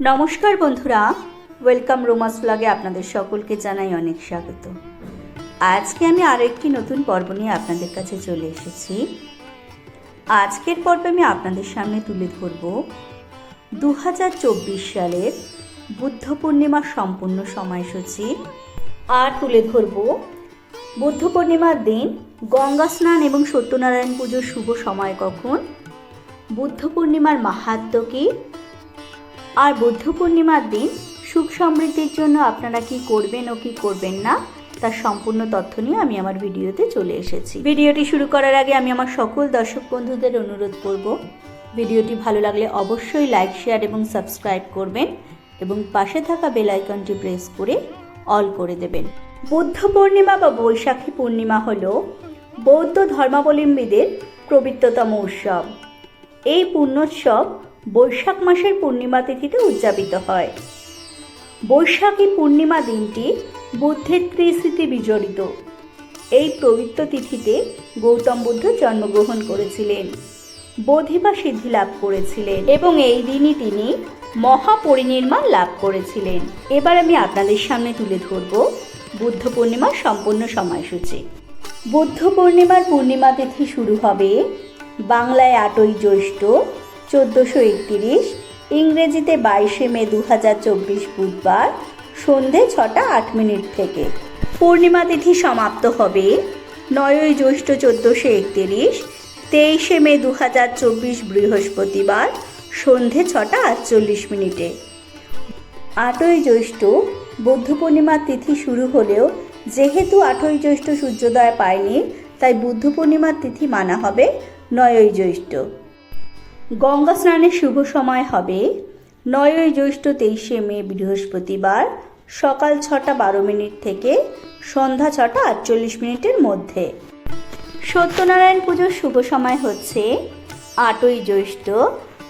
নমস্কার বন্ধুরা welcome Roma's ব্লগে আপনাদের সকলকে জানাই অনেক স্বাগত। আজকে আমি আরও একটি নতুন পর্ব নিয়ে আপনাদের কাছে চলে এসেছি। আজকের পর্বে আমি আপনাদের সামনে তুলে ধরব দু হাজার চব্বিশ সালের বুদ্ধ পূর্ণিমার সম্পূর্ণ সময়সূচি আর তুলে ধরব বুদ্ধ পূর্ণিমার দিন গঙ্গা স্নান এবং সত্যনারায়ণ পুজোর শুভ সময় কখন, বুদ্ধ পূর্ণিমার মাহাত্ম কী আর বুদ্ধ পূর্ণিমার দিন সুখ সমৃদ্ধির জন্য আপনারা কি করবেন ও কি করবেন না, তার সম্পূর্ণ তথ্য নিয়ে আমি আমার ভিডিওতে চলে এসেছি। ভিডিওটি শুরু করার আগে আমি আমার সকল দর্শক বন্ধুদের অনুরোধ করব, ভিডিওটি ভালো লাগলে অবশ্যই লাইক, শেয়ার এবং সাবস্ক্রাইব করবেন এবং পাশে থাকা বেল আইকনটি প্রেস করে অল করে দেবেন। বুদ্ধ পূর্ণিমা বা বৈশাখী পূর্ণিমা হল বৌদ্ধ ধর্মাবলম্বীদের পবিত্রতম উৎসব। এই পুণ্যোৎসব বৈশাখ মাসের পূর্ণিমা তিথিতে উদযাপিত হয়। বৈশাখী পূর্ণিমা দিনটি বুদ্ধের ত্রিস্মৃতি বিজড়িত। এই পবিত্র তিথিতে গৌতম বুদ্ধ জন্মগ্রহণ করেছিলেন বোধিবা সিদ্ধি লাভ করেছিলেন এবং এই দিনই তিনি মহাপরিনির্মাণ লাভ করেছিলেন। এবার আমি আপনাদের সামনে তুলে ধরব বুদ্ধ পূর্ণিমার সম্পূর্ণ সময়সূচি। বুদ্ধ পূর্ণিমার পূর্ণিমা তিথি শুরু হবে বাংলায় আটই জ্যৈষ্ঠ চোদ্দোশো একতিরিশ, ইংরেজিতে বাইশে মে দু হাজার চব্বিশ বুধবার সন্ধে ছটা আট মিনিট থেকে। পূর্ণিমা তিথি সমাপ্ত হবে নয়ই জ্যৈষ্ঠ চোদ্দোশো একতিরিশ, তেইশে মে দু হাজার চব্বিশ বৃহস্পতিবার সন্ধে ছটা আটচল্লিশ মিনিটে। আটই জ্যৈষ্ঠ বৌদ্ধ পূর্ণিমার তিথি শুরু হলেও যেহেতু আটই জ্যৈষ্ঠ সূর্যোদয় পায়নি, তাই বুদ্ধ পূর্ণিমার তিথি মানা হবে নয়ই জ্যৈষ্ঠ। গঙ্গা স্নানের শুভ সময় হবে। নয়ই জ্যৈষ্ঠ তেইশে মে, বৃহস্পতিবার, সকাল ছটা বারো মিনিট থেকে সন্ধ্যা ছটা আটচল্লিশ মিনিটের মধ্যে। সত্যনারায়ণ পুজোর শুভ সময় হচ্ছে আটই জ্যৈষ্ঠ,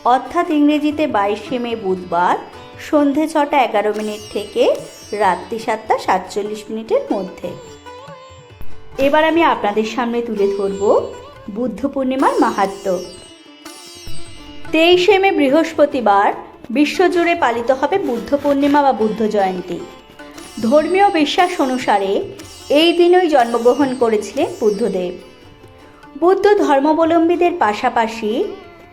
অর্থাৎ ইংরেজিতে বাইশে মে, বুধবার, সন্ধে ছটা এগারো মিনিট থেকে রাত্রি সাতটা সাতচল্লিশ মিনিটের মধ্যে। এবার আমি আপনাদের সামনে তুলে ধরব বুদ্ধ পূর্ণিমার মাহাত্ম্য তেইশে মে বৃহস্পতিবার বিশ্বজুড়ে পালিত হবে বুদ্ধ পূর্ণিমা বা বুদ্ধ জয়ন্তী। ধর্মীয় বিশ্বাস অনুসারে এই দিনই জন্মগ্রহণ করেছিলেন বুদ্ধদেব। বুদ্ধ ধর্মাবলম্বীদের পাশাপাশি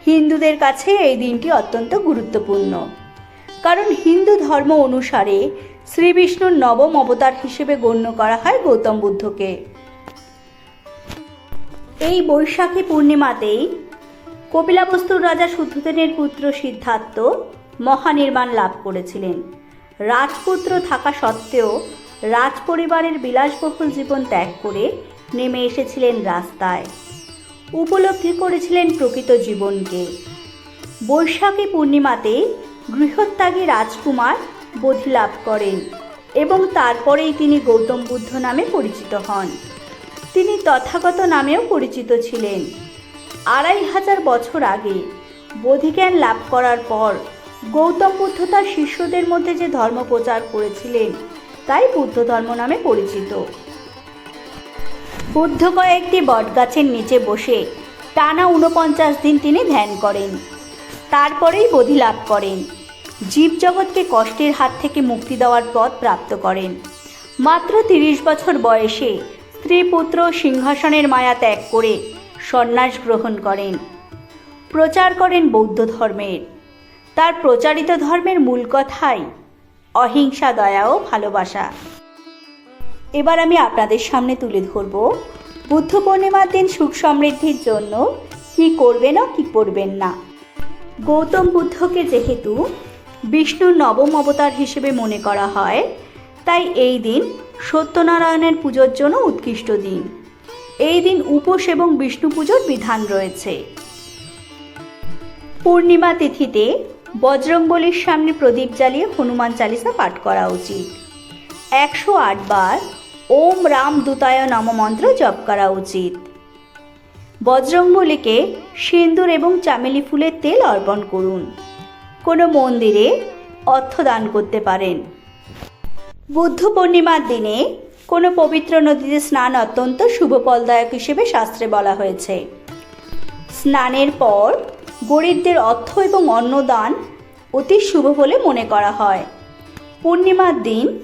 হিন্দুদের কাছে এই দিনটি অত্যন্ত গুরুত্বপূর্ণ। কারণ হিন্দু ধর্ম অনুসারে শ্রী বিষ্ণুর নবম অবতার হিসেবে গণ্য করা হয় গৌতম বুদ্ধকে। এই বৈশাখী পূর্ণিমাতেই কপিলাবস্তুর রাজা শুদ্ধদেবের পুত্র সিদ্ধার্থ মহানির্মাণ লাভ করেছিলেন। রাজপুত্র থাকা সত্ত্বেও রাজ পরিবারের বিলাসবহুল জীবন ত্যাগ করে নেমে এসেছিলেন রাস্তায়। উপলব্ধি করেছিলেন প্রকৃত জীবনকে। বৈশাখী পূর্ণিমাতে গৃহত্যাগী রাজকুমার বোধি লাভ করেন এবং তারপরেই তিনি গৌতম বুদ্ধ নামে পরিচিত হন। তিনি তথাগত নামেও পরিচিত ছিলেন। আড়াই হাজার বছর আগে। বোধিজ্ঞান লাভ করার পর গৌতম বুদ্ধ তার শিষ্যদের মধ্যে যে ধর্ম প্রচার করেছিলেন, তাই বুদ্ধ ধর্ম নামে পরিচিত। বুদ্ধ কয়েকটি বটগাছের নিচে বসে টানা উনপঞ্চাশ দিন তিনি ধ্যান করেন। তারপরেই বোধি লাভ করেন। জীবজগৎকে কষ্টের হাত থেকে মুক্তি দেওয়ার পথ প্রাপ্ত করেন। মাত্র তিরিশ বছর বয়সে স্ত্রী পুত্র সিংহাসনের মায়া ত্যাগ করে সন্ন্যাস গ্রহণ করেন। প্রচার করেন বৌদ্ধ ধর্মের। তার প্রচারিত ধর্মের মূল কথাই অহিংসা, দয়া ও ভালোবাসা। এবার আমি আপনাদের সামনে তুলে ধরব, বুদ্ধ পূর্ণিমার দিন সুখ সমৃদ্ধির জন্য কি করবেন ও কি করবেন না। গৌতম বুদ্ধকে যেহেতু বিষ্ণুর নবম অবতার হিসেবে মনে করা হয়, তাই এই দিন সত্যনারায়ণের পুজোর জন্য উৎকৃষ্ট দিন। এই দিন উপোস এবং বিষ্ণু পুজোর বিধান রয়েছে। পূর্ণিমা তিথিতে বজরংবলির সামনে প্রদীপ জ্বালিয়ে হনুমান চালিসা পাঠ করা উচিত। একশো বার ওম রাম দূতায় নম মন্ত্র জপ করা উচিত। বজরংবলীকে সিন্দুর এবং চামেলি ফুলের তেল অর্পণ করুন। কোনো মন্দিরে অর্থ দান করতে পারেন। বুদ্ধ পূর্ণিমার দিনে কোনো পবিত্র নদীতে স্নান অত্যন্ত শুভ ফলদায়ক হিসেবে শাস্ত্রে বলা হয়েছে। স্নানের পর গরিবদের অর্থ এবং অন্নদান অতি শুভ বলে মনে করা হয়। পূর্ণিমার দিন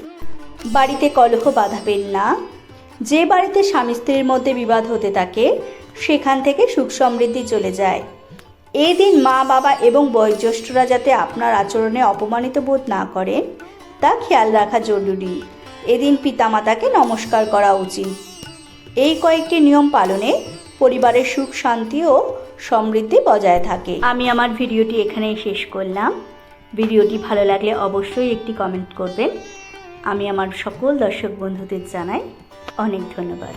বাড়িতে কলহ বাঁধাবেন না। যে বাড়িতে স্বামী স্ত্রীর মধ্যে বিবাদ হতে থাকে, সেখান থেকে সুখ সমৃদ্ধি চলে যায়। এই দিন মা, বাবা এবং বয়োজ্যেষ্ঠরা যাতে আপনার আচরণে অপমানিত বোধ না করেন তা খেয়াল রাখা জরুরি। এদিন পিতামাতাকে নমস্কার করা উচিত। এই কয়েকটি নিয়ম পালনে পরিবারের সুখ, শান্তি ও সমৃদ্ধি বজায় থাকে। আমি আমার ভিডিওটি এখানেই শেষ করলাম। ভিডিওটি ভালো লাগলে অবশ্যই একটি কমেন্ট করবেন। আমি আমার সকল দর্শক বন্ধুদের জানাই অনেক ধন্যবাদ।